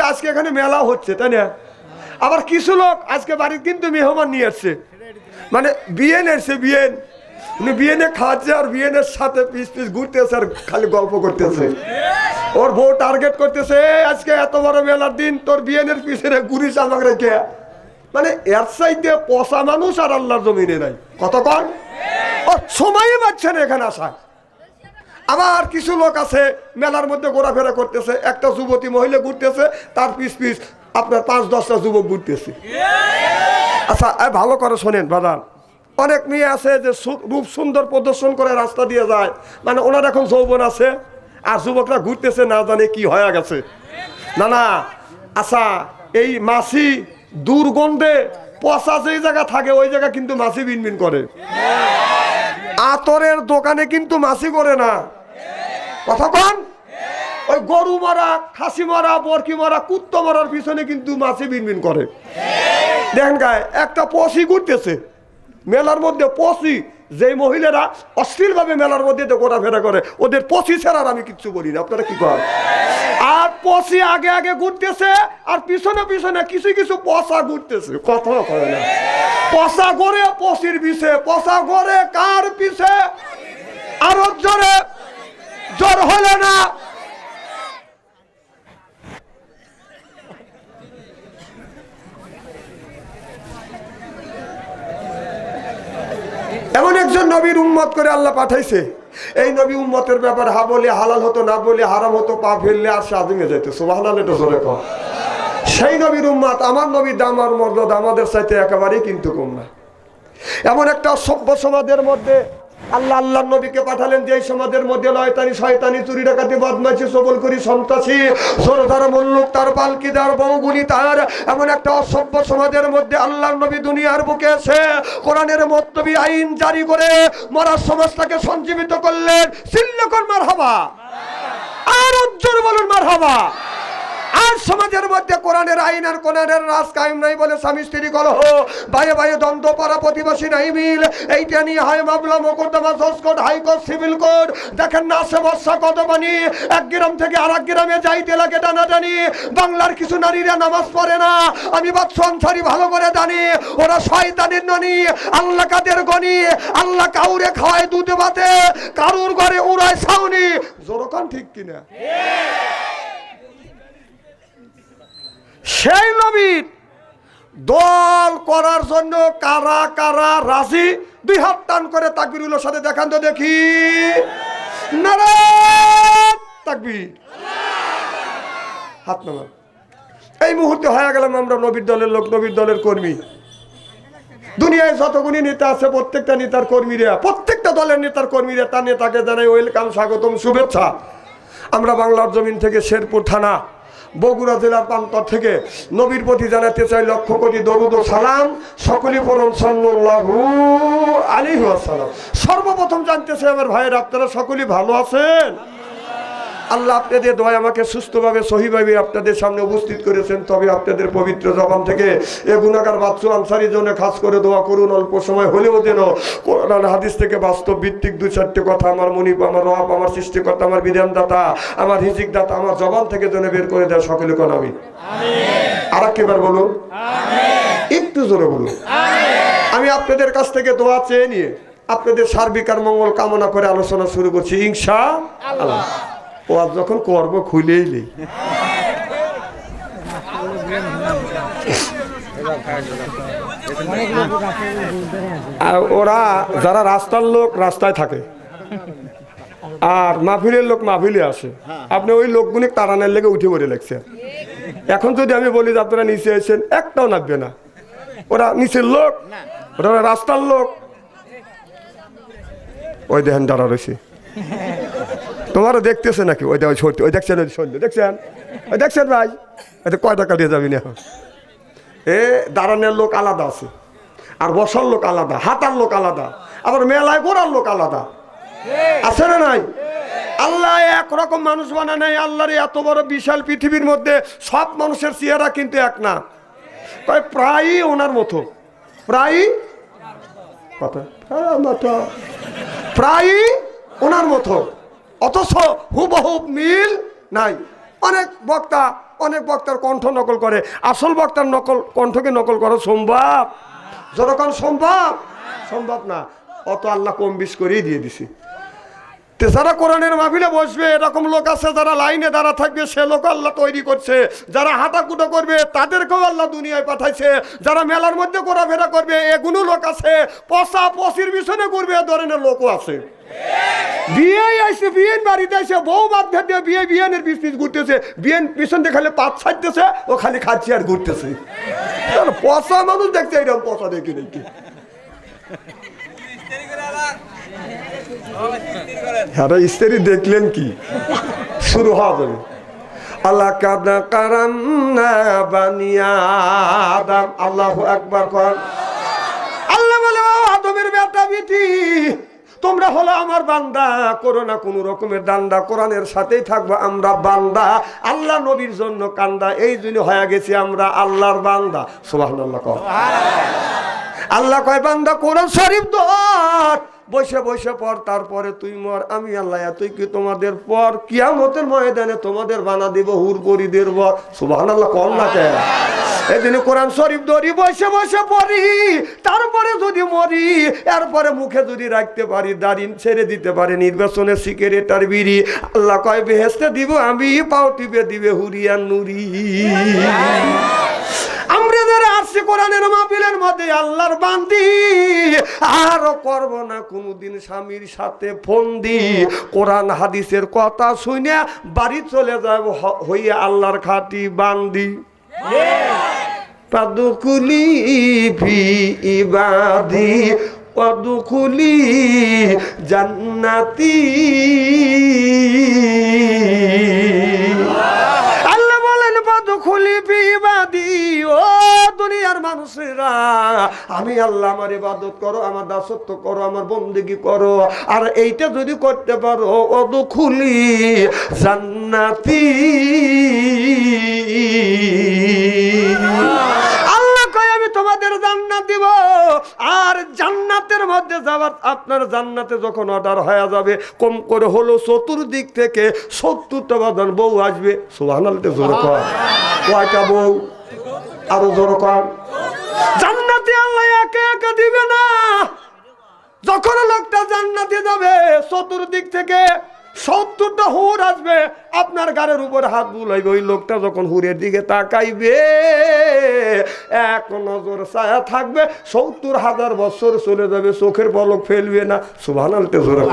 আজকে এখানে মেলা হচ্ছে, তাই না? আবার কিছু লোক আজকে বাড়ির কিন্তু মেহমান নিয়ে আসছে। মানে বিয়েন এসছে বিয়েন উনি খাচ্ছে আর সাথে পিস পিস ঘুরতেছে আর খালি গল্প করতেছে। ওর বউ টার্গেট করতেছে আজকে এত বড় মেলার দিন, তোর বিয়েনের পিছনে ঘুরিস আমাকে রেখে। মানে এর সাইডে পচা মানুষ আর আল্লাহর জমিনে নাই। কতক্ষণ ও, সময়ই পাচ্ছে না এখানে আসায় আবার কিছু লোক আছে, মেলার মধ্যে ঘোরাফেরা করতেছে, একটা যুবতী মহিলা ঘুরতেছে, তার পিস পিস আপনার পাঁচ, দশটা যুবক ঘুরতেছে। আচ্ছা ভালো করে শোনেন বাদান অনেক মেয়ে আছে যে রূপ সুন্দর প্রদর্শন করে রাস্তা দিয়ে যায় মানে ওনার এখন যৌবন আছে, আর যুবকরা ঘুরতেছে, না জানে কি হয়ে গেছে। না না আচ্ছা এই মাছি দুর্গন্ধে পচা যেই জায়গা থাকে, ওই জায়গা কিন্তু মাছি বিনবিন করে। আতরের দোকানে কিন্তু মাছি করে না। কথা ওই গরু মারা, খাসি মারা, বরকি মারা, কুত্ত মারার পিছনে কিন্তু মাছি বিনবিন করে। দেখেন গায়ে, একটা পশি ঘুরতেছে। মেলার মধ্যে পশি, যেই মহিলারা অশ্লীলভাবে মেলার মধ্যে ঘোরাফেরা করে, ওদের পশি ছাড়ার আমি কিচ্ছু বলি না, আপনারা কি করেন আর পশি আগে আগে ঘুরতেছে, আর পিছনে পিছনে কিছু কিছু পশা ঘুরতেছে। কথা করে না। পশা গড়ে পশির পিছে, পশা গড়ে কার পিছে আরও জোরে জ্বর হলে না এমন একজন নবীর উম্মত করে আল্লাহ পাঠাইছে। এই নবী উম্মতের ব্যাপার, হা বলে হালাল হতো, না বলে হারাম হতো, পা ফেললে আর সে আজমে যাইতো। সুবহানাল্লাহ, এটা জোরে কম সেই নবীর উম্মাত, আমার নবীর দাম আর মর্যাদা আমাদের সাথে একেবারেই কিন্তু কম না। এমন একটা সভ্য সমাজের মধ্যে আল্লাহ আল্লাহ নবীকে পাঠালেন যে সমাজের মধ্যে লয়তানি শয়তানি চুরি ডাকাতি বদমাইশি সবল করি সন্ত্রাসী সরদার মল্লুক, তার পালকিদার বহুগুণী, তার এমন একটা অসভ্য সমাজের মধ্যে আল্লাহ নবী দুনিয়ার বুকে এসে কোরআনের মত্তবী আইন জারি করে মরার সমাজটাকে সঞ্জীবিত করলেন। সিল্লকর মার হবা আর উজ্জ্বল বলুন মার হবা আর সমাজের মধ্যে কোরআনের আইন আর কোরআনের রাজ কায়েম নাই বলে স্বামী স্ত্রী কলহ। বাইরে বাইরে দ্বন্দ্ব, পাড়া প্রতিবাসী নাই মিল। এইটা নিয়ে হয় মামলা, মোকদ্দমা, জজ কোর্ট হাইকোর্ট সিভিল কোর্ট দেখেন না সে বর্ষা কত পানি। এক গ্রাম থেকে আর এক গ্রামে যাইতে লাগে টানাটানি। বাংলার কিছু নারীরা নামাজ পড়ে না। আমি বাদশু আনসারি ভালো করে জানি। ওরা শয়তানের ননি, আল্লাহ কাদের গনি? আল্লাহ কাউরে খাওয়ায় দুধে ভাতে কারুর ঘরে উড়ায় ছাউনি। জোরকান ঠিক কিনা? সেই নবীর দল করার জন্য কারা কারা রাজি? দুই হাত টান করে তাকবিরুল্লার সাথে দেখান তো দেখি। তাকবীর। হাত নামান এই মুহূর্তে হয়ে গেলাম আমরা নবীর দলের লোক, নবীর দলের কর্মী। দুনিয়ায় যতগুলি নেতা আছে, প্রত্যেকটা নেতার কর্মীরা, প্রত্যেকটা দলের নেতার কর্মীরা তার নেতাকে জানাই ওয়েলকাম, স্বাগতম, শুভেচ্ছা। আমরা বাংলার জমিন থেকে শেরপুর থানা বগুড়া জেলার প্রান্তর থেকে নবীর প্রতি জানাতে চাই লক্ষ কোটি দরুদ সালাম। সকলই পরম সাল্লু আলী সালাম সর্বপ্রথম জানতে চাই আমার ভাইয়ের, আপনারা সকলেই ভালো আছেন? আল্লাহ আপনাদের দয় আমাকে সুস্থভাবে সহিভাবে আপনাদের সামনে উপস্থিত করেছেন। তবে আপনাদের পবিত্র জবান থেকে এ গুণাগার বাচ্চু আনসারির জন্য খাস করে দোয়া করুন। অল্প সময় হলেও যেন কোরআন হাদিস থেকে বাস্তব ভিত্তিক দু চারটে কথা আমার মনিপ আমার রব আমার সৃষ্টিকর্তা আমার বিধানদাতা আমার হিজিক দাতা আমার জবান থেকে যেন বের করে দেয় সকলে কোন আমি। আর একবার বলুন। একটু জোরে বলুন। আমি আপনাদের কাছ থেকে দোয়া চেয়ে নিয়ে আপনাদের সার্বিক আর মঙ্গল কামনা করে আলোচনা শুরু করছি। ইনশা আল্লাহ। ও যখন করব, খুলেই নেই। ওরা যারা রাস্তার লোক, রাস্তায় থাকে। আর মাহফিলের লোক মাহফিলে আসে। আপনি ওই লোকগুলি তারানের লেগে উঠে পড়ে লাগছে এখন যদি আমি বলি যে আপনারা নিচে এসেছেন, একটাও নামবে না। ওরা নিচের লোক, ওরা রাস্তার লোক। ওই দেখেন দাঁড়া রয়েছে। তোমারও দেখতেছে নাকি? ওই দেখো সত্যি, ওই দেখছেন, ওই সন্ধ্যে দেখছেন? ওই দেখছেন ভাই? এতে কয় টাকা দিয়ে যাবি না এ দাঁড়ানের লোক আলাদা আছে। আর বসার লোক আলাদা হাতার লোক আলাদা, আবার মেলায় গোড়ার লোক আলাদা। আছে না নাই? আল্লাহ একরকম মানুষ বানা নাই, আল্লাহর এত বড় বিশাল পৃথিবীর মধ্যে সব মানুষের চেহারা কিন্তু এক না। কয় প্রায়ই ওনার মতো। প্রায়ই কথা? হ্যাঁ। প্রায়ই ওনার মতো। অথচ হুবহুব মিল নাই। অনেক বক্তা, অনেক বক্তার কণ্ঠ নকল করে। আসল বক্তার নকল, কণ্ঠকে নকল করা সম্ভব? যতক্ষণ সম্ভব? সম্ভব না। অত আল্লাহ কম বিষ করেই দিয়ে দিছি। যারা কোরআনের মাহফিলে বসবে, এরকম লোক আছে, যারা লাইনে দাঁড়া থাকবে, সে লোক আল্লাহ তৈরি করছে। যারা হাঁটাকুটো করবে, তাদেরকেও আল্লাহ দুনিয়ায় পাঠাইছে। যারা মেলার মধ্যে ঘোরাফেরা করবে, এগুলো লোক আছে, পচা পচির পিছনে করবে এ ধরনের লোকও আছে। বিয়ে আসছে বিয়েন বাড়িতে এসে বউ বাধ্য দিয়ে বিয়ে, বিয়ানের পিস ঘুরতেছে। বিয়েন পিছন দিয়ে খালি পাত ছাড়তেছে, ও খালি খাচ্ছি আর ঘুরতেছে। পচা মানুষ দেখছে, এরকম পচা দেখি নাকি হ্যাঁ স্ত্রী দেখলেন কি? শুরু যাবে। আল্লাহ কাদা কারাম না বানিয়া আল্লাহ একবার কর। আল্লাহ বলে আদমের বেটা বিটি। তোমরা হলো আমার বান্দা করো না কোনো রকমের দান্দা কোরআনের সাথেই থাকব আমরা বান্দা আল্লাহ নবীর জন্য কান্দা এই জন্য হয়ে গেছি আমরা আল্লাহর বান্দা। সুবাহ আল্লাহ কয় বান্দা কোরআন শরীফ ধর। বসে বসে পর তারপরে তুই মর। আমি আল্লাহ তুই কি তোমাদের পর কিয়ামতের ময়দানে তোমাদের বানা দিব হুর করি দেব সুবাহ আল্লাহ কম না কেন এদিনে কোরআন শরীফ ধরি, বসে বসে পড়ি। তারপরে যদি মরি, এরপরে মুখে যদি রাখতে পারি, দাড়ি ছেড়ে দিতে পারি, নির্বাচনে সিগারেটার বিড়ি। আল্লাহ কয় বেহেস্তে দিব, আমি পাও টিপে দিবে হুরিয়ান নুরি। আল্লাহর করব না, কোনোদিন স্বামীর সাথে হাদিসের কথা শুনে বাড়ি চলে যাব হইয়া আল্লাহর খাটি বান্দি। পাদুকুলি ফি ইবাদি জান্নাতি। আমি আল্লাহ আমার ইবাদত করো, আমার দাসত্ব করো, আমার বন্দেগি করো। আর এইটা যদি করতে পারো অদুকুলি জান্নাতি। তোমাদের জান্নাত দিব। আর জান্নাতের মধ্যে যাওয়ার আপনার জান্নাতে যখন অর্ডার হয়ে যাবে, কম করে হলো চতুর্দিক থেকে সত্তরটা বাদন বউ আসবে। সুবহানাল্লাহ, জোরে কয়টা বউ? আরও জোরে জান্নাতে আল্লাহ একে একে দিবে না যখন লোকটা জান্নাতে যাবে, চতুর্দিক থেকে সত্তরটা হুর আসবে, আপনার গাড়ির উপর হাত বুলাইবে ওই লোকটা যখন হুরের দিকে তাকাইবে, এক নজর ছায়া থাকবে, সত্তর হাজার বছর চলে যাবে, চোখের পলক ফেলবে না সুভানালতে জোরে।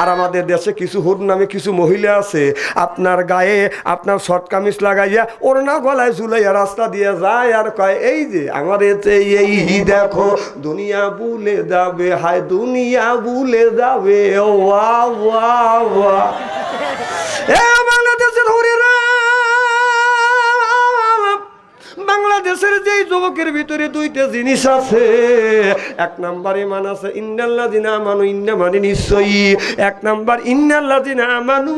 আর আমাদের দেশে কিছু হুর নামে কিছু মহিলা আছে, আপনার গায়ে আপনার শর্ট কামিজ লাগাইয়া ওর না গলায় ঝুলাইয়া রাস্তা দিয়ে যায় আর কয়, এই যে আমার এতে এই দেখো, দুনিয়া বুলে যাবে, হায় দুনিয়া বুলে যাবে ওয়া ওয়া ওয়া। বাংলাদেশের যেই যুবকের ভিতরে দুইটা জিনিস আছে। এক নাম্বার ইমান আছে ইন্নাল্লা দিনা মানু ইন্না মানে নিশ্চয়ই। এক নাম্বার ইন্নাল্লা দিনা মানু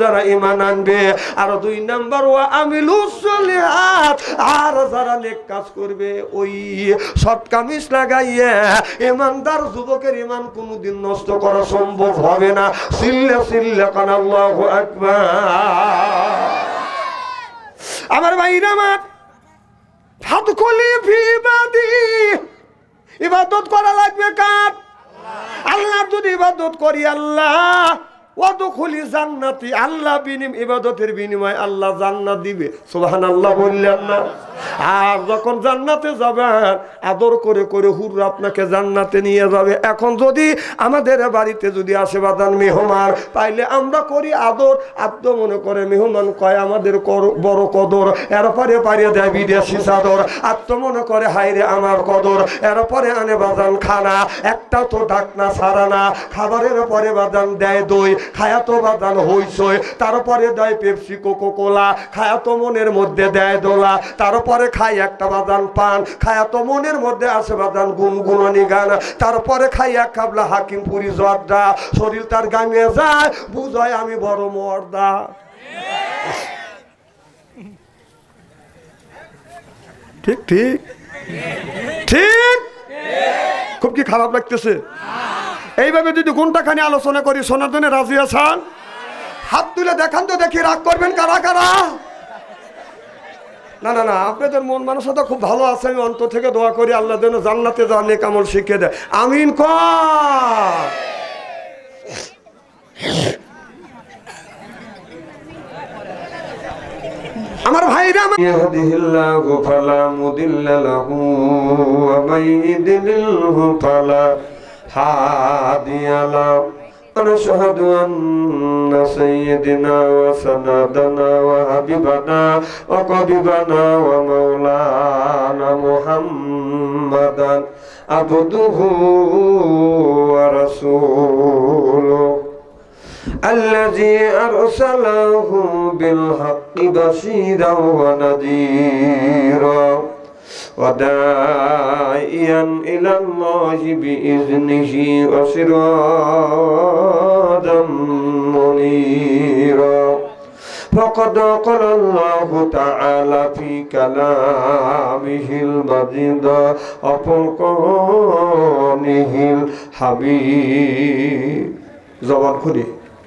যারা ইমান আনবে। আর দুই নাম্বার ও আমিলু সলিহাত, আর যারা নেক কাজ করবে, ওই সৎ কামিজ লাগাইয়া ইমানদার যুবকের ইমান কোনোদিন নষ্ট করা সম্ভব হবে না। সিল্লা সিল্লা কান আল্লাহু আকবার। আমার ভাইরা আমার হাত খুলি ফিবাদি ইবাদত করা লাগবে কার? আল্লাহ যদি ইবাদত করি, আল্লাহ। অত খুলি জান্নাতি, আল্লাহ বিনিম, ইবাদতের বিনিময় আল্লাহ জান্নাত দিবে। সোহান আল্লাহ বললেন না। আর যখন জান্নাতে যাবেন, আদর করে করে হুর আপনাকে জান্নাতে নিয়ে যাবে। এখন যদি আমাদের বাড়িতে যদি আসে বাদান মেহমান পাইলে আমরা করি আদর। আত্ম মনে করে মেহমান কয়, আমাদের বড় কদর। এরপরে পারিয়ে দেয় বিদেশি চাদর। আত্ম মনে করে হাইরে আমার কদর। এরপরে আনে বাদান খানা। একটা তো ডাকনা সারা না। খাবারের পরে বাদান দেয় দই। খায়াতো বাদান হইসই তারপরে দেয় পেপসি কোকো কোলা খায়াতো মনের মধ্যে দেয় দোলা। তারপরে খাই একটা বাদান পান খায়াতো মনের মধ্যে আসে বাদান গুনগুনানি গান। তারপরে খাই এক কাবলা হাকিম পুরি জর্দা। শরীর তার গাঙে যায়, বুঝয় আমি বড় মর্দা। ঠিক ঠিক? ঠিক? খুব কি খারাপ লাগতেছে? এইভাবে যদি ঘন্টাখানি আলোচনা করি শোনার জন্য রাজি আছেন? হাত তুলে দেখান তো দেখি রাগ করবেন কারা কারা? না না না, আপনাদের মন মানুষ তো খুব ভালো আছে, আমি অন্ত থেকে দোয়া করি, আল্লাহ যেন জান্নাতে জানে কামল শিখিয়ে দেয়। আমিন ক। আমার ভাইরা ونشهد أن سيدنا وسندنا وحبيبنا وقربنا ومولانا محمدا عبده ورسوله الذي أرسله بالحق بشيرا ونذيرا وداعيا إلى الله بإذنه وسراجا منيرا فقد قال الله تعالى في كلامه المجيد وفرقانه الحبيب জবান খুলি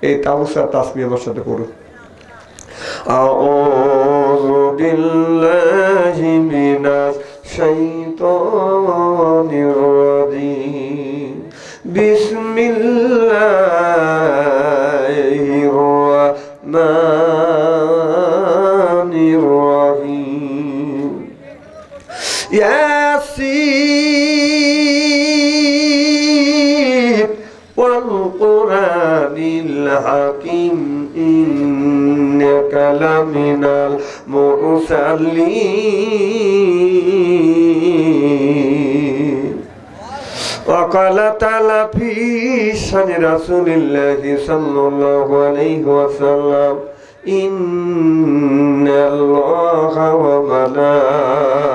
এই তাবুসার তাসমি আমার সাথে করুন أعوذ بالله من الشيطان الرجيم بسم الله الرحمن الرحيم ياسين والقرآن الحكيم إنك لمن المرسلين وقال تعالى في شان رسول الله صلى الله عليه وسلم إن الله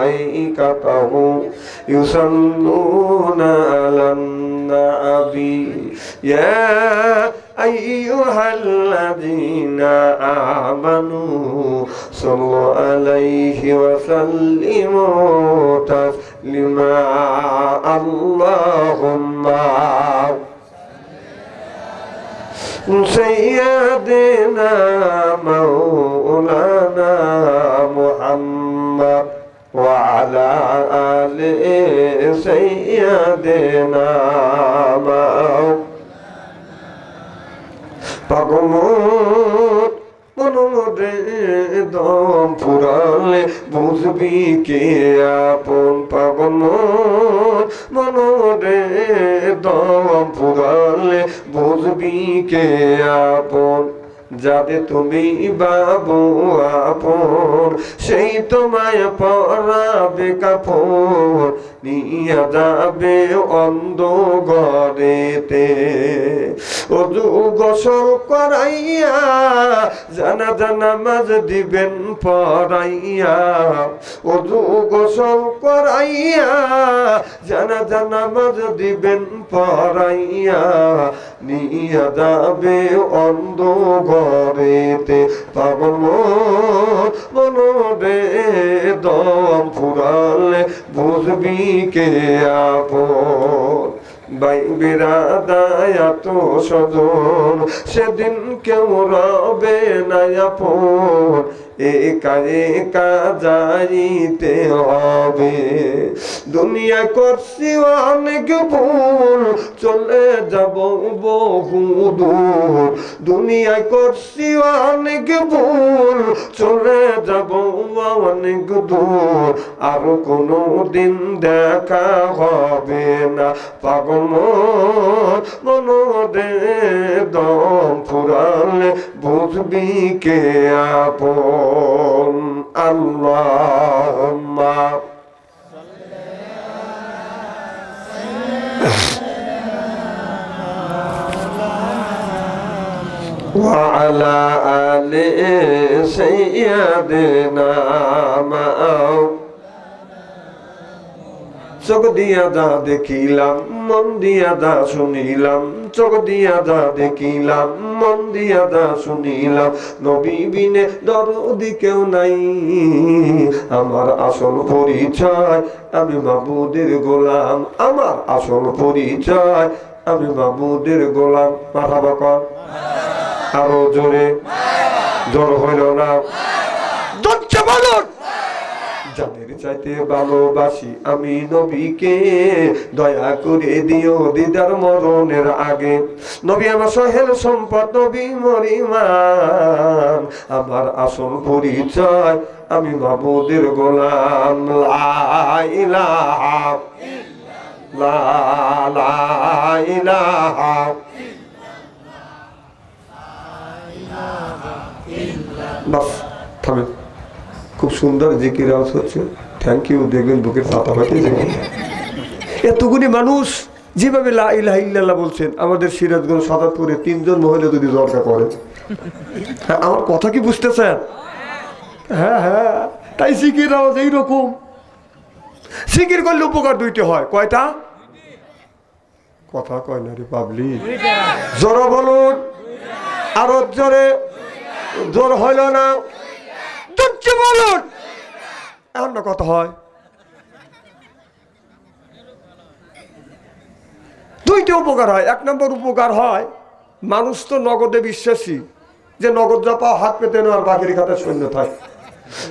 وملائكته يصلون على النبي يا أيها الذين آمنوا صلوا عليه وسلموا تسليما. اللهم سيدنا مولانا محمد وعلى آل سيدنا مولانا পাগমত মনমরে দম ফুরালে বুঝবি কে আপন পাগমত মনোরে দম ফুরালে বুঝবি কে আপন যাতে তুমি বাবু আপন, সেই তোমায় পরাবে কাপড় নিয়ে যাবে অন্ধ ঘরেতে। অজু গোসল করাইয়া, জানা জানা মাঝ দিবেন পড়াইয়া অজু গোসল করাইয়া, জানা জানা মাঝ দিবেন পড়াইয়া নিয়ে যাবে অন্ধ বুঝবি কে আপন? বাই বিরাদায়াত সজন সেদিন কেউ রবে না আপন। একা একা যাইতে হবে। দুনিয়া করছি অনেক ভুল, চলে যাব বহু দূর। দুনিয়ায় করছি অনেক ভুল, চলে যাব অনেক দূর। আর কোনো দিন দেখা হবে না। পাগল মনরে দম ফুরালে, বুঝবি কে আপন? আল্লাহ وعلى آل سيدنا معه চোখ দিয়া যা দেখিলাম, মন দিয়া যা শুনিলাম, চোখ দিয়া যা দেখিলাম, মন দিয়া যা শুনিলাম, নবী বিনে দরদি কেউ নাই। আমার আসল পরিচয়, আমি মাবুদের গোলাম, আমার আসল পরিচয়, আমি মাবুদের গোলাম। মাথা বাকর আরও জোরে। জোর হইল না। যাদের চাইতে ভালোবাসি আমি নবীকে। দয়া করে দিও দিদার মরণের আগে। নবী আমার সহেল সম্পদ, নবী মরিমান আমার আসল পরিচয় আমি মাবুদের গোলাম। লা ইলাহা লা লা ইলাহা বাস, থামেন। খুব সুন্দর জিকির আওয়াজ হচ্ছে। থ্যাংক ইউ দেখবেন বুকের পাতা পাতি এতগুলি মানুষ যেভাবে লা ইলাহা ইল্লাল্লাহ বলছেন আমাদের সিরাজগঞ্জ সাদাতপুরে তিনজন মহিলা যদি দরকার করে। হ্যাঁ, আমার কথা কি বুঝতেছেন? হ্যাঁ হ্যাঁ তাই জিকির আওয়াজ এইরকম। জিকির করলে উপকার দুইটি হয় কয়টা? কথা কয় না রে পাবলি জোর বলুন। আরও জোরে। জোর হইল না। তুচ্ছ বলুন। এখন না কথা হয়? দুইটা উপকার হয়। এক নম্বর উপকার হয়, মানুষ তো নগদে বিশ্বাসী যে নগদ যা পাও হাত পেতে নেওয়ার বাকির খাতে শূন্য থাকে।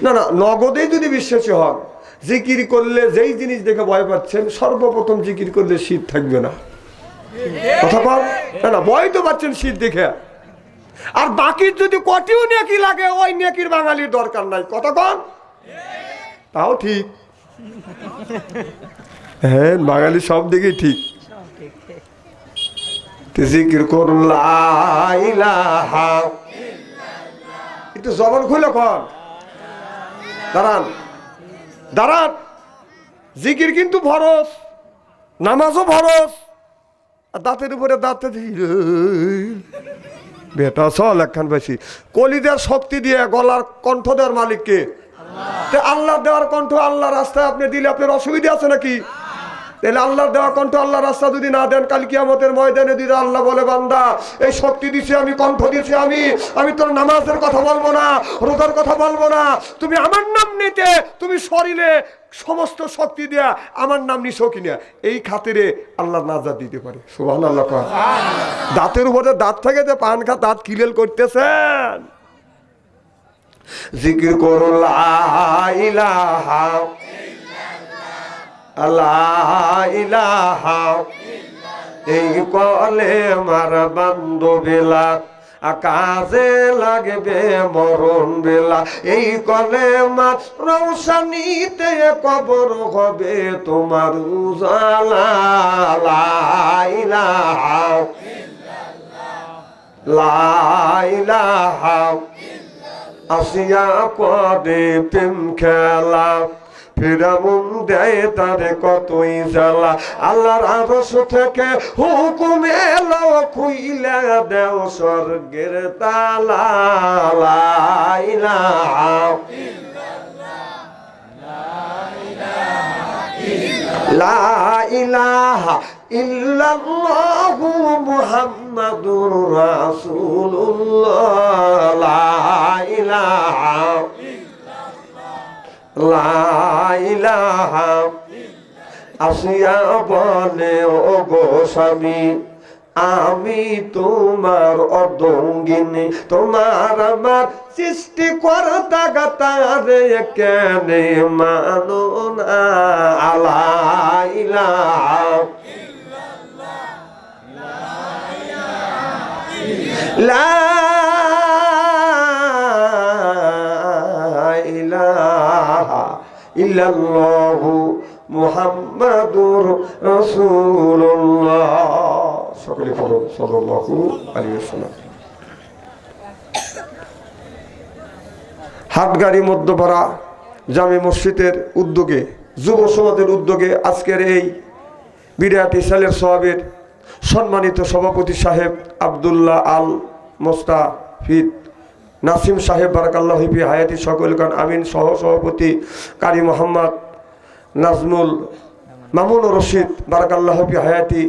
না না নগদেই যদি বিশ্বাসী হন, জিকির করলে যেই জিনিস দেখে ভয় পাচ্ছেন, সর্বপ্রথম জিকির করলে শীত থাকবে না। কথা কম না না, ভয় তো পাচ্ছেন শীত দেখে। আর বাকির যদি কটিও নেকি লাগে, ওই নেকির বাঙালির দরকার নাই। কন? তাও ঠিক। হ্যাঁ বাঙালি সব দিকেই ঠিক। জিকির করুন। একটু জবান খুলে কন। দাঁড়ান। দাঁড়ান। জিকির কিন্তু ভরস নামাজও ভরস আর দাঁতের উপরে দাঁতে বেটা, চল একখান বেশি। কলিদের শক্তি দিয়ে গলার কণ্ঠ দেওয়ার মালিককে। আল্লাহ দেওয়ার কণ্ঠ আল্লাহ রাস্তায় আপনি দিলে আপনার অসুবিধা আছে নাকি? তাহলে আল্লাহর দেওয়া কণ্ঠ আল্লাহ রাস্তা যদি না দেন কাল কিয়ামতের ময়দানে দিলে আল্লাহ বলে বান্দা এই শক্তি দিছি আমি কণ্ঠ দিছি আমি আমি তোর নামাজের কথা বলব না রোজার কথা বলব না তুমি আমার নাম নিতে তুমি শরীরে সমস্ত শক্তি দেয়া আমার নাম নিছো কিনা এই খাতিরে আল্লাহ নাজাদ দিতে পারে। সুবাহ আল্লাহ। দাঁতের উপরে দাঁত থেকে যে পান খা দাঁত কিলেল করতেছেন। জিকির করো লা ইলাহা ইলাহা এই কলে মার বান্ধবেলা আকাশে লাগবে মরণ বেলা। এই কলে মার রৌশানিতে কবর হবে তোমার উজালা। লা ইলাহা লা ইলাহা আসিয়া করে প্রেম খেলা। ফিরামুন দেয় তারে কতই জ্বালা। আল্লাহর আরস থেকে হুকুম এলো, খুইলে দেও স্বর্গের তালা। লা ইলাহা ইল্লাল্লাহু মুহাম্মাদুর রাসূলুল্লাহ। লা ইলাহা লা ইলাহা আসিয়া বলে ও গো আমি তোমার অদঙ্গিনী। তোমার আমার সৃষ্টি করতা গাতারে কেনে মানো না? আলা ইলাহা লা ইল্লাল্লাহু মুহাম্মাদুর রাসূলুল্লাহ। সকলে পড়ুন সাল্লাল্লাহু আলাইহি ওয়াসাল্লাম। হাটগাড়ি মধ্যপাড়া জামে মসজিদের উদ্যোগে, যুব সমাজের উদ্যোগে আজকের এই বিরাট ইসালের সহাবের সম্মানিত সভাপতি সাহেব আবদুল্লাহ আল মোস্তাফিদ নাসিম সাহেব বারাকাল্লাহ হিফি হায়াতি সকল খান আমিন সহ সভাপতি কারি মোহাম্মদ নাজমুল মামুন রশিদ বারাকাল্লাহ হিফি হায়াতি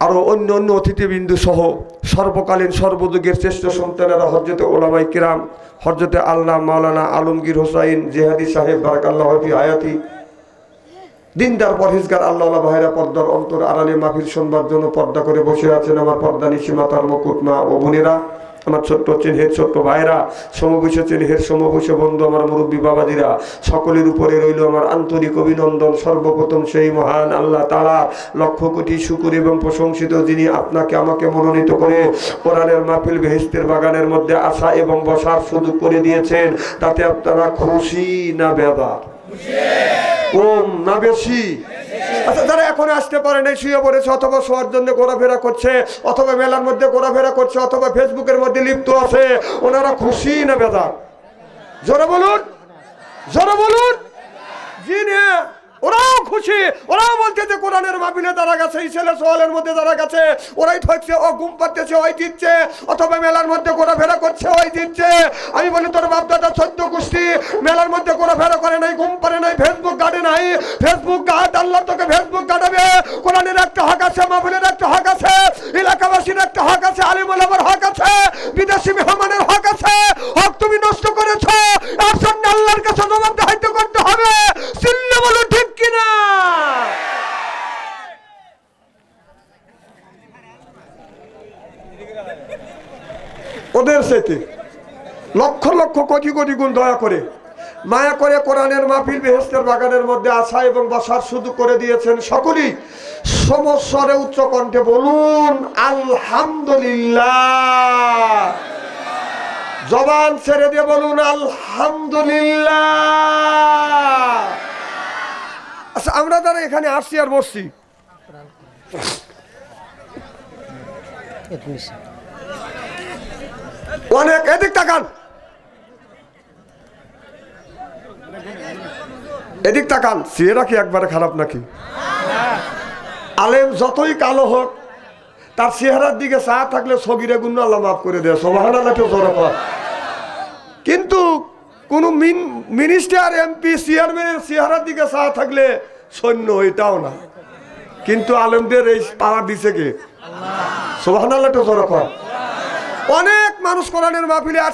আরও অন্য অন্য অতিথিবৃন্দু সহ সর্বকালীন সর্বযুগের শ্রেষ্ঠ সন্তানেরা হজরতে ওলামাই কিরাম হজরতে আল্লাহ মাওলানা আলমগীর হোসাইন জেহাদি সাহেব বারাকাল্লাহ হিফি হায়াতি, দিনদার পরহেজগার আল্লাহ ভাইরা পর্দার অন্তর আড়ালে মাফির শুনবার জন্য পর্দা করে বসে আছেন আমার পর্দা নিশিমা, তার মুকুট মা ও বোনেরা। আমার ছোট্ট চিনহের ছোট্ট ভাইরা সমবৈশ্য চিনহের সমবৈশ্য বন্ধু আমার মুরব্বী বাবাজিরা, সকলের উপরে রইল আমার আন্তরিক অভিনন্দন। সর্বপ্রথম সেই মহান আল্লাহ তালা লক্ষ কোটি শুকুর এবং প্রশংসিত যিনি আপনাকে আমাকে মনোনীত করে কোরআনের মাহফিল বেহেস্তের বাগানের মধ্যে আসা এবং বসার সুযোগ করে দিয়েছেন, তাতে আপনারা খুশি না বেদার কম না বেশি? আচ্ছা যারা এখন আসতে পারে নাই, শুয়ে পড়েছে, অথবা শোয়ার জন্য ঘোরাফেরা করছে, অথবা মেলার মধ্যে ঘোরাফেরা করছে, অথবা ফেসবুকের মধ্যে লিপ্ত আছে, ওনারা খুশি না বেদা জোরে বলুন জোরে বলুন। জি না ওরাও খুশি, ওরাও বলছে যে কোরআনের মাহফিলে তারা গেছে, এই ছেলে সোয়ালের মধ্যে তারা গেছে, ওরাই ঠকছে, ও ঘুম পাচ্ছে ওই দিচ্ছে অথবা মেলার মধ্যে ঘোরাফেরা করছে, ওই দিচ্ছে আমি বলি, তোর বাপ দাদা চোদ্দ কুস্তি, মেলার মধ্যে ঘোরাফেরা করে নাই, ঘুম পারে নাই ফেসবুক গাড়ে নাই ফেসবুক গাছ আল্লাহ তোকে ফেসবুক কাটাবে কোরআনের একটা হক আছে, মাহফিলের একটা হক আছে, এলাকাবাসীর একটা হক আছে আলিমুল আমার হক আছে, বিদেশি মেহমানের হক আছে। হক তুমি নষ্ট করেছ জন্য আল্লাহর কাছে জবাব দাহিত্য করতে হবে চিল্লে বলো ঠিক কিনা ওদের সাথে লক্ষ লক্ষ কোটি কোটি গুণ দয়া করে। মায়া করে কোরআনের মাহফিল বেহেস্তের বাগানের মধ্যে আসা এবং বসার শুধু করে দিয়েছেন সকলেই। সমস্বরে উচ্চ কণ্ঠে বলুন, আলহামদুলিল্লাহ। জবান ছেড়ে দিয়ে বলুন, আলহামদুলিল্লাহ। আচ্ছা আমরা তারা এখানে আসছি আর বসছি। অনেক, এদিক তাকান। এদিক তাকান চেহারা কি একবারে খারাপ নাকি? আলেম যতই কালো হোক, তার চেহারার দিকে চা থাকলে সগিরে গুণ আল্লাহ মাফ করে দেয় সোভান আল্লাহ কেউ জড়ো কিন্তু কোন মিনিস্টার এমপি চেয়ারম্যানের চেহারার দিকে চা থাকলে সৈন্য, এটাও না। কিন্তু আলেমদের এই পাওয়ার দিছে কে? সোভান আল্লাহ কেউ অনেক মানুষ কোরআনের মাহফিলে আসছে।